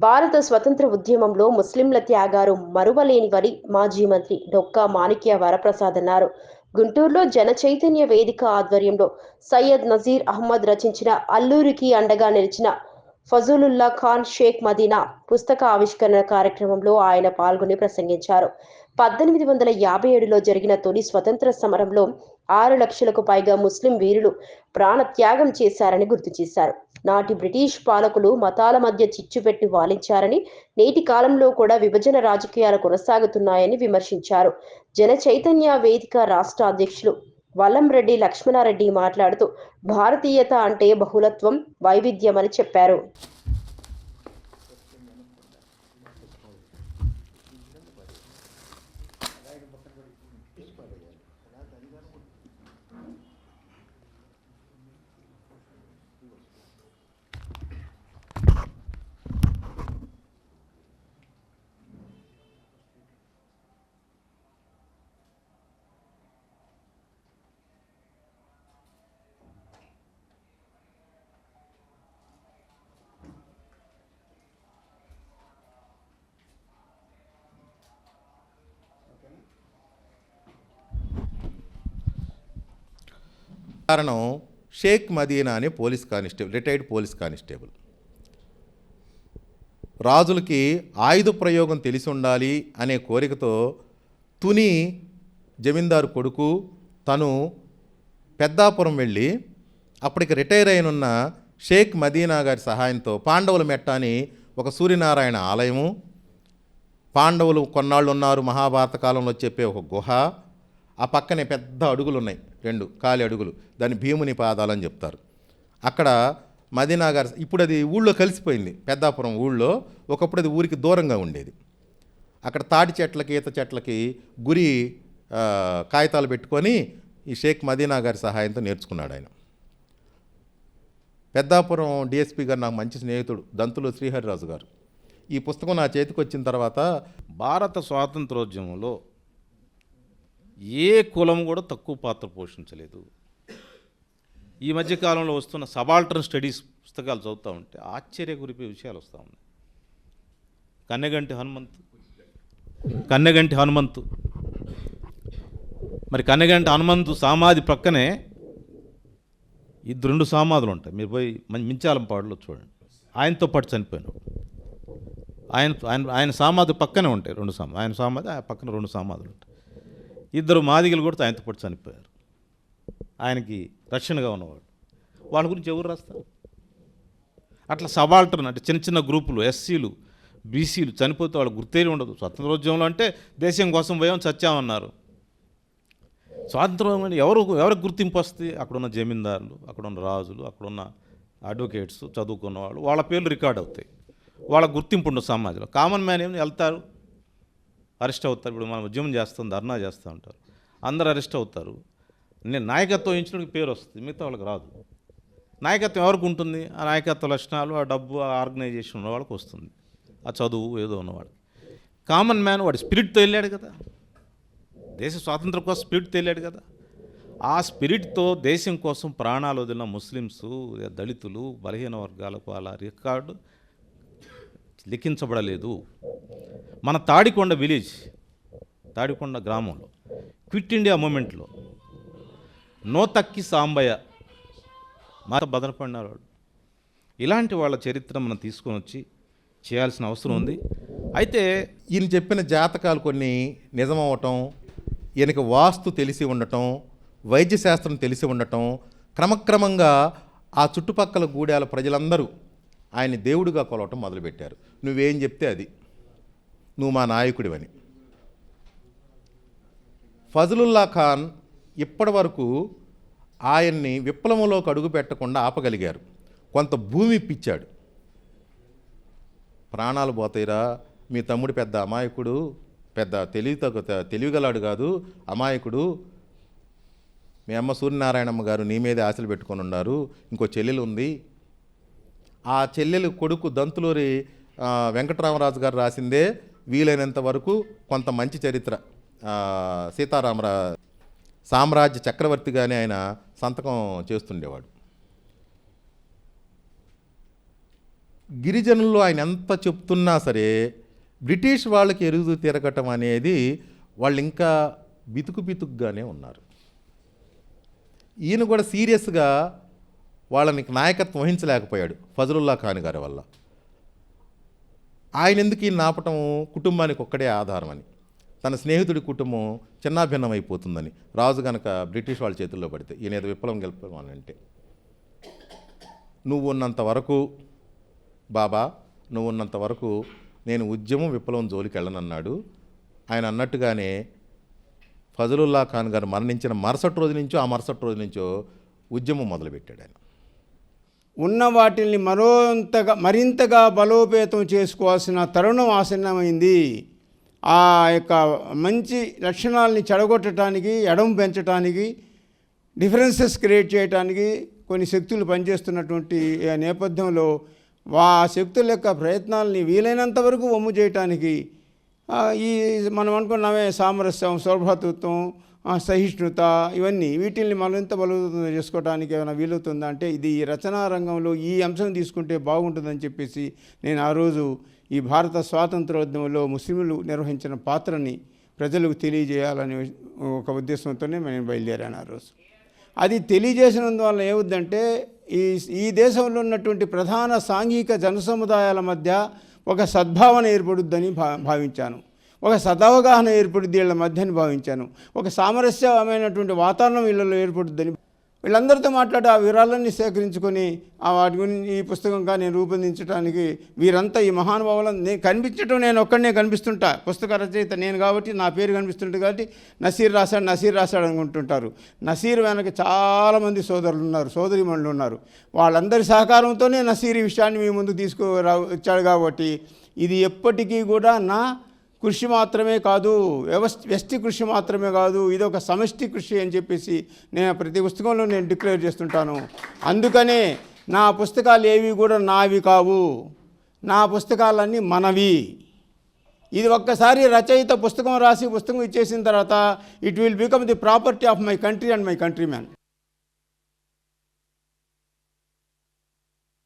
భారత స్వతంత్ర ఉద్యమంలో ముస్లింల త్యాగాలు మరువలేనివని మాజీ మంత్రి డొక్కా మాణిక్య వరప్రసాద్ అన్నారు. గుంటూరులో జన చైతన్య వేదిక ఆధ్వర్యంలో సయ్యద్ నజీర్ అహ్మద్ రచించిన అల్లూరికి అండగా నిలిచిన ఫజలుల్లా ఖాన్ షేక్ మదీనా పుస్తక ఆవిష్కరణ కార్యక్రమంలో ఆయన పాల్గొని ప్రసంగించారు. పద్దెనిమిది వందల యాభై ఏడులో జరిగిన తొలి స్వతంత్ర సమరంలో ఆరు లక్షలకు పైగా ముస్లిం వీరులు ప్రాణత్యాగం చేశారని గుర్తు చేశారు. నాటి బ్రిటిష్ పాలకులు మతాల మధ్య చిచ్చుపెట్టి వాలించారని నేటి కాలంలో కూడా విభజన రాజకీయాలు కొనసాగుతున్నాయని విమర్శించారు. జన చైతన్య వేదిక రాష్ట్ర అధ్యక్షులు వల్లంరెడ్డి లక్ష్మణారెడ్డి మాట్లాడుతూ భారతీయత అంటే బహుళత్వం వైవిధ్యమని చెప్పారు. కారణం షేక్ మదీనా అనే police constable retired police constable. రాజులకి ఆయుధ ప్రయోగం తెలిసి ఉండాలి అనే కోరికతో తుని జమీందారు కొడుకు తను పెద్దాపురం వెళ్ళి అప్పటికి రిటైర్ అయినున్న షేక్ మదీనా గారి సహాయంతో పాండవుల మెట్ట అని ఒక సూర్యనారాయణ ఆలయము పాండవులు కొన్నాళ్ళు ఉన్నారు మహాభారత కాలంలో చెప్పే ఒక గుహ ఆ పక్కనే పెద్ద అడుగులు ఉన్నాయి రెండు కాలి అడుగులు. దాన్ని భీముని పాదాలని చెప్తారు. అక్కడ మదీనా గారు ఇప్పుడు అది ఊళ్ళో కలిసిపోయింది. పెద్దాపురం ఊళ్ళో ఒకప్పుడు అది ఊరికి దూరంగా ఉండేది. అక్కడ తాటి చెట్లకి ఈత చెట్లకి గురి కాగితాలు పెట్టుకొని ఈ షేక్ మదీనా గారి సహాయంతో నేర్చుకున్నాడు ఆయన. పెద్దాపురం డిఎస్పి గారు నాకు మంచి స్నేహితుడు దంతులు శ్రీహరిరాజు గారు. ఈ పుస్తకం నా చేతికి వచ్చిన తర్వాత భారత స్వాతంత్రోద్యమంలో ఏ కులం కూడా తక్కువ పాత్ర పోషించలేదు. ఈ మధ్యకాలంలో వస్తున్న సబాల్టర్న్ స్టడీస్ పుస్తకాలు చదువుతూ ఉంటే ఆశ్చర్య గురిపే విషయాలు వస్తూ ఉన్నాయి. కన్నెగంటి హనుమంతు కన్నెగంటి హనుమంతు. మరి కన్నెగంటి హనుమంతు సమాధి ప్రక్కనే ఇద్దరు రెండు సమాధులు ఉంటాయి. మీరు పోయి మించాలంపాడులో చూడండి. ఆయనతో పాటు చనిపోయినాడు. ఆయన ఆయన ఆయన సమాధి పక్కనే ఉంటాయి రెండు సమాధి. ఆయన సమాధి ఆ పక్కన రెండు సమాధులు ఉంటాయి. ఇద్దరు మాదిగలు కూడా ఆయనతో పాటు చనిపోయారు. ఆయనకి రక్షణగా ఉన్నవాడు. వాళ్ళ గురించి ఎవరు రాస్తారు? అట్లా సబాల్టర్న్ అంటే చిన్న చిన్న గ్రూపులు ఎస్సీలు బీసీలు చనిపోతే వాళ్ళు గుర్తేలి ఉండదు. స్వతంత్రోద్యమంలో అంటే దేశం కోసం పోయాం చచ్చామన్నారు స్వాతంత్రం ఎవరు ఎవరికి గుర్తింపు వస్తే అక్కడున్న జమీందారులు అక్కడున్న రాజులు అక్కడున్న అడ్వకేట్స్ చదువుకున్న వాళ్ళు వాళ్ళ పేర్లు రికార్డ్ అవుతాయి. వాళ్ళ గుర్తింపు ఉండదు సమాజంలో. కామన్ మ్యాన్ ఏమి వెళ్తారు? అరెస్ట్ అవుతారు. ఇప్పుడు మనం ఉద్యమం చేస్తాం ధర్నా చేస్తూ ఉంటారు. అందరు అరెస్ట్ అవుతారు. నేను నాయకత్వం ఇచ్చినకి పేరు వస్తుంది. మిగతా వాళ్ళకి రాదు. నాయకత్వం ఎవరికి ఉంటుంది? ఆ నాయకత్వ లక్షణాలు ఆ డబ్బు ఆ ఆర్గనైజేషన్ ఉన్న వాళ్ళకి వస్తుంది. ఆ చదువు ఏదో ఉన్నవాడు కామన్ మ్యాన్ వాడి స్పిరిట్తో వెళ్ళాడు కదా. దేశ స్వాతంత్రం కోసం స్పిరిట్ వెళ్ళాడు కదా. ఆ స్పిరిట్తో దేశం కోసం ప్రాణాలు వదిలిన ముస్లిమ్స్ దళితులు బలహీన వర్గాలకు వాళ్ళ రికార్డు లిఖించబడలేదు. మన తాడికొండ విలేజ్ తాడికొండ గ్రామంలో క్విట్ ఇండియా మూమెంట్లో నోతక్కి సాంబయ్య మాత బదనపడినారు వాడు ఇలాంటి వాళ్ళ చరిత్ర మనం తీసుకొని వచ్చి చేయాల్సిన అవసరం ఉంది. అయితే ఈయన చెప్పిన జాతకాలు కొన్ని నిజమవటం ఈయనకి వాస్తు తెలిసి ఉండటం వైద్యశాస్త్రం తెలిసి ఉండటం క్రమక్రమంగా ఆ చుట్టుపక్కల గూడాల ప్రజలందరూ ఆయన దేవుడిగా కొలవటం మొదలుపెట్టారు. నువ్వేం చెప్తే అది. నువ్వు మా నాయకుడివని. ఫజలుల్లా ఖాన్ ఇప్పటి వరకు ఆయన్ని విప్లవంలోకి అడుగు పెట్టకుండా ఆపగలిగారు. కొంత భూమి ఇప్పించాడు ప్రాణాలు పోతాయిరా. మీ తమ్ముడు పెద్ద అమాయకుడు. పెద్ద తెలివి తగ్గ తెలివిగలాడు కాదు. అమాయకుడు. మీ అమ్మ సూర్యనారాయణమ్మ గారు నీ మీదే ఆశలు పెట్టుకొని ఉన్నారు. ఇంకో చెల్లెలు ఉంది. ఆ చెల్లెలు కొడుకు దంతులూరి వెంకటరామరాజు గారు రాసిందే వీలైనంత వరకు కొంత మంచి చరిత్ర. సీతారామరా సామ్రాజ్య చక్రవర్తిగానే ఆయన సంతకం చేస్తుండేవాడు. గిరిజనుల్లో ఆయన ఎంత చెప్తున్నా సరే బ్రిటిష్ వాళ్ళకి ఎరుగు తిరగటం అనేది వాళ్ళు ఇంకా బితుకు బితుకుగానే ఉన్నారు. ఈయన కూడా సీరియస్గా వాళ్ళని నాయకత్వం వహించలేకపోయాడు ఫజలుల్లా ఖాన్ గారి వల్ల. ఆయన ఎందుకు ఈయన ఆపటం కుటుంబానికి ఒక్కడే ఆధారం అని తన స్నేహితుడి కుటుంబం చిన్నాభిన్నం అయిపోతుందని రాజు గనక బ్రిటిష్ వాళ్ళ చేతుల్లో పడితే ఈయన ఏదో విప్లవం గెలుపాలంటే నువ్వు ఉన్నంత వరకు బాబా నువ్వు ఉన్నంత వరకు నేను ఉద్యమం విప్లవం జోలికి వెళ్ళనన్నాడు. ఆయన అన్నట్టుగానే ఫజలుల్లా ఖాన్ గారు మరణించిన మరుసటి రోజు నుంచో ఆ మరుసటి రోజు నుంచో ఉద్యమం మొదలుపెట్టాడు ఆయన. ఉన్న వాటిల్ని మరోంతగా మరింతగా బలోపేతం చేసుకోవాల్సిన తరుణం ఆసన్నమైంది. ఆ యొక్క మంచి లక్షణాలని చెడగొట్టడానికి ఎడం పెంచడానికి డిఫరెన్సెస్ క్రియేట్ చేయడానికి కొన్ని శక్తులు పనిచేస్తున్నటువంటి నేపథ్యంలో వా శక్తుల యొక్క ప్రయత్నాలని వీలైనంత వరకు వమ్ము చేయటానికి ఈ మనం అనుకున్నామే సామరస్యం సౌభ్రాతృత్వం సహిష్ణుత ఇవన్నీ వీటిల్ని మరింత బలవంతం చేసుకోవడానికి ఏమైనా వీలవుతుందా అంటే ఇది ఈ రచనా రంగంలో ఈ అంశం తీసుకుంటే బాగుంటుందని చెప్పేసి నేను ఆ రోజు ఈ భారత స్వాతంత్రోద్యమంలో ముస్లింలు నిర్వహించిన పాత్రని ప్రజలకు తెలియజేయాలనే ఒక ఉద్దేశంతోనే నేను బయలుదేరాను ఆ రోజు. అది తెలియజేసినందువల్ల ఏముందంటే ఈ ఈ దేశంలో ఉన్నటువంటి ప్రధాన సాంఘిక జనసముదాయాల మధ్య ఒక సద్భావన ఏర్పడుద్దని భా భావించాను. ఒక సదవగాహన ఏర్పడుద్ది వీళ్ళ మధ్యని భావించాను. ఒక సామరస్యమైనటువంటి వాతావరణం వీళ్ళలో ఏర్పడుద్దని వీళ్ళందరితో మాట్లాడి ఆ వివరాలన్నీ సేకరించుకొని ఆ వాటి గురించి ఈ పుస్తకంగా నేను రూపొందించడానికి వీరంతా ఈ మహానుభావులను నేను కనిపించడం నేను ఒక్కడనే కనిపిస్తుంటా. పుస్తక రచయిత నేను కాబట్టి నా పేరు కనిపిస్తుంటుంది కాబట్టి నసీర్ రాశాడు నసీర్ రాశాడు అనుకుంటుంటారు. నసీర్ వెనక చాలామంది సోదరులు ఉన్నారు సోదరిమణులు ఉన్నారు. వాళ్ళందరి సహకారంతోనే నసీర్ ఈ విషయాన్ని మీ ముందు తీసుకురా వచ్చాడు కాబట్టి ఇది ఎప్పటికీ కూడా నా కృషి మాత్రమే కాదు వ్యవస్ వ్యష్టి కృషి మాత్రమే కాదు ఇది ఒక సమష్టి కృషి అని చెప్పేసి నేను ప్రతి పుస్తకంలో నేను డిక్లేర్ చేస్తుంటాను. అందుకనే నా పుస్తకాలు ఏవి కూడా నావి కావు. నా పుస్తకాలన్నీ మనవి. ఇది ఒక్కసారి రచయిత పుస్తకం రాసి పుస్తకం ఇచ్చేసిన తర్వాత it will become the property of my country and my country man